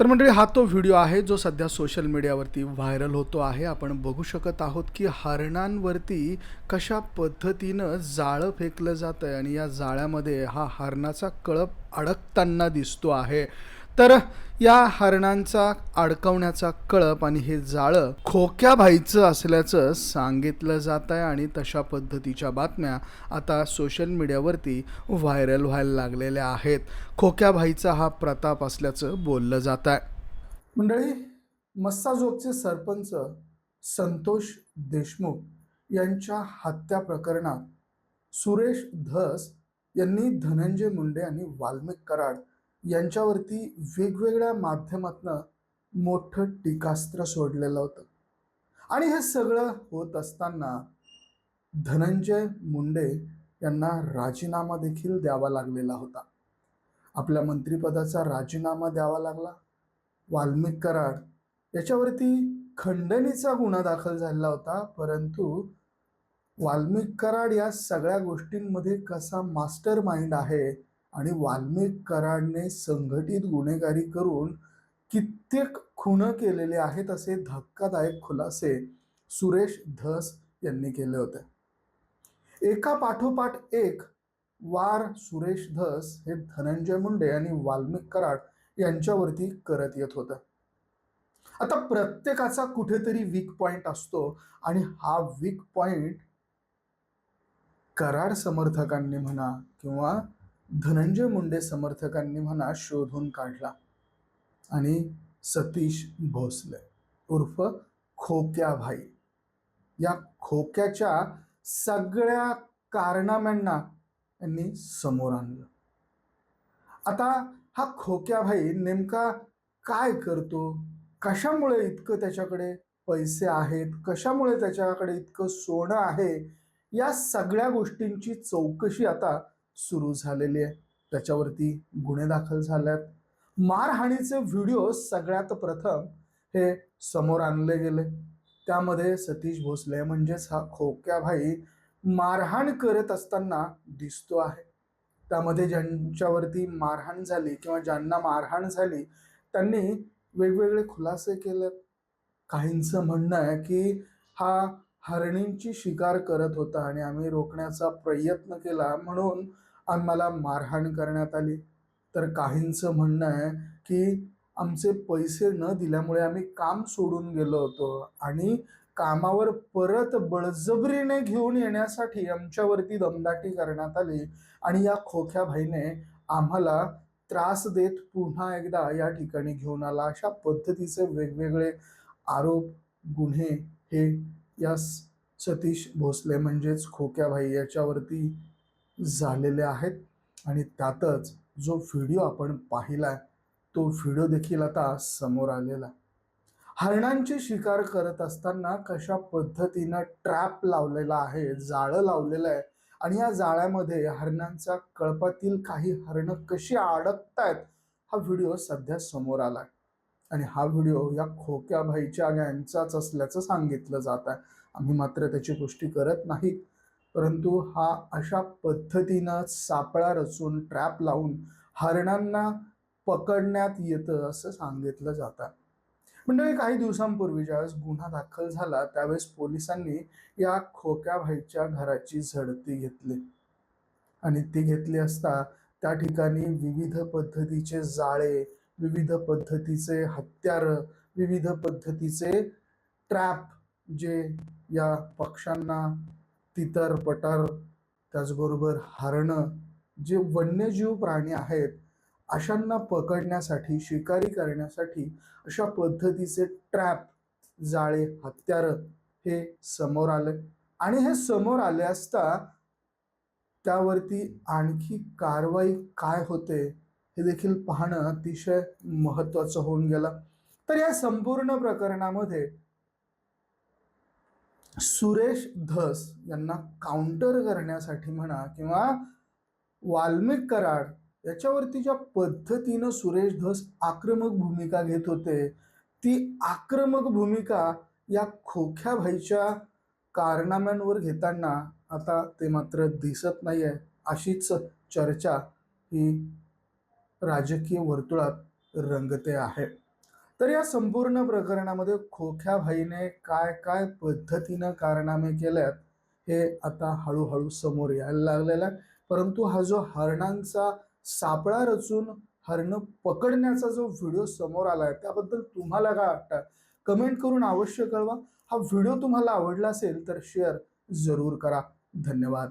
तर मंडळी हा तो व्हिडिओ आहे जो सध्या सोशल मीडियावरती व्हायरल होतो आहे. आपण बघू शकत आहोत की हरणांवरती कशा पद्धतीनं जाळं फेकलं जातं आहे आणि या जाळ्यामध्ये हा हरणाचा कळप अडकताना दिसतो आहे. तर या हरणांचा अडकवण्याचा कळप आणि हे जाळं खोक्या भाईचं असल्याचं सांगितलं जात आहे आणि तशा पद्धतीच्या बातम्या आता सोशल मीडियावरती व्हायरल व्हायला लागलेल्या आहेत. खोक्या भाईचा हा प्रताप असल्याचं बोललं जात आहे. मंडळी मस्साजोगचे सरपंच संतोष देशमुख यांच्या हत्या प्रकरणात सुरेश धस यांनी धनंजय मुंडे आणि वाल्मिक कराड यांच्यावरती वेगवेगळ्या माध्यमातनं मोठं टीकास्त्र सोडलेलं होतं. आणि हे सगळं होत असताना धनंजय मुंडे यांना राजीनामा देखील द्यावा लागलेला होता. आपल्या मंत्रिपदाचा राजीनामा द्यावा लागला. वाल्मिक कराड याच्यावरती खंडणीचा गुन्हा दाखल झालेला होता परंतु वाल्मिक कराड या सगळ्या गोष्टींमध्ये कसा मास्टर माइंड आहे आणि वाल्मिक कराडने संघटित गुन्हेगारी करून कित्येक खुनं केलेले आहेत असे धक्कादायक खुलासे सुरेश धस यांनी केले होते. एका पाठोपाठ एक वार सुरेश धस हे धनंजय मुंडे आणि वाल्मिक कराड यांच्यावरती करत येत होतं. आता प्रत्येकाचा कुठेतरी वीक पॉइंट असतो आणि हा वीक पॉइंट कराड समर्थकांनी म्हणा किंवा धनंजय मुंडे समर्थकांनी म्हणा शोधून काढला. आणि सतीश भोसले उर्फ खोक्या भाई या खोक्याच्या सगळ्या कारनाम्यांना यांनी समोर आणलं. आता हा खोक्या भाई नेमका काय करतो? कशामुळे इतकं त्याच्याकडे पैसे आहेत? कशामुळे त्याच्याकडे इतकं सोनं आहे? या सगळ्या गोष्टींची चौकशी आता सुरू झालेली आहे. त्याच्यावरती गुन्हे दाखल झाल्यात. मारहाणीचे व्हिडिओ सगळ्यात प्रथम हे समोर आणले गेले. त्यामध्ये सतीश भोसले म्हणजेच हा खोक्या भाई मारहाण करत असताना दिसतो आहे. त्यामध्ये ज्यांच्यावरती मारहाण झाली किंवा ज्यांना मारहाण झाली त्यांनी वेगवेगळे खुलासे केले काहींचं म्हणणं आहे की हा हरणींची शिकार करत होता आणि आम्ही रोखण्याचा प्रयत्न केला म्हणून आम्हाला मारहाण करण्यात आली. तर काहींचं म्हणणं आहे की आमचे पैसे न दिल्यामुळे आम्ही काम सोडून गेलो होतो आणि कामावर परत बळजबरीने घेऊन येण्यासाठी आमच्यावरती दमदाटी करण्यात आली आणि या खोख्या भाईने आम्हाला त्रास देत पुन्हा एकदा या ठिकाणी घेऊन आला. अशा पद्धतीचे वेगवेगळे आरोप गुन्हे हे या सतीश भोसले म्हणजेच खोक्याभाई याच्यावरती झालेले आहेत. आणि त्यातच जो व्हिडिओ आपण पाहिला आहे तो व्हिडिओ देखील आता समोर आलेला. हरणांची शिकार करत असताना कशा पद्धतीनं ट्रॅप लावलेला आहे जाळं लावलेलं आहे आणि या जाळ्यामध्ये हरणांच्या कळपातील काही हरणं कशी अडकतायत हा व्हिडिओ सध्या समोर आला आहे आणि हा व्हिडिओ या खोक्या भाईच्या गँगचाच असल्याचं सांगितलं जात आहे आम्ही मात्र त्याची पुष्टी करत नाही. परंतु हा अशा पद्धतीनं सापळा रचून ट्रॅप लावून हरणांना पकडण्यात येतं असं सांगितलं जातं. म्हणजे काही दिवसांपूर्वी ज्यावेळेस गुन्हा दाखल झाला त्यावेळेस पोलिसांनी या खोक्या भाईच्या घराची झडती घेतली. आणि ती घेतली असता त्या ठिकाणी विविध पद्धतीचे जाळे विविध पद्धतीचे हत्यार विविध पद्धतीचे ट्रॅप जे या पक्ष्यांना तितर पटार त्याचबरोबर हरणं जे वन्यजीव प्राणी आहेत अशांना पकडण्यासाठी शिकारी करण्यासाठी अशा पद्धतीचे ट्रॅप जाळे हत्यारं हे समोर आले. आणि हे समोर आले असता त्यावरती आणखी कारवाई काय होते हे देखील पाहणं अतिशय महत्त्वाचं होऊन गेलं. तर या संपूर्ण प्रकरणामध्ये सुरेश धस यांना काउंटर करण्यासाठी म्हणा किंवा वाल्मिक कराड याच्यावरती ज्या पद्धतीनं सुरेश धस आक्रमक भूमिका घेत होते ती आक्रमक भूमिका या खोख्या भाईच्या कारनाम्यांवर घेताना आता ते मात्र दिसत नाही आहे अशीच चर्चा ही राजकीय वर्तुळात रंगते आहे. तर या संपूर्ण प्रकरणामध्ये खोख्या भाईने काय काय पद्धतीनं कारनामे केल्यात हे आता हळूहळू समोर यायला लागलेलं आहे. परंतु हा जो हरणांचा सापळा रचून हरणं पकडण्याचा जो व्हिडिओ समोर आला आहे त्याबद्दल तुम्हाला काय वाटतं? कमेंट करून अवश्य कळवा. हा व्हिडिओ तुम्हाला आवडला असेल तर शेअर जरूर करा. धन्यवाद.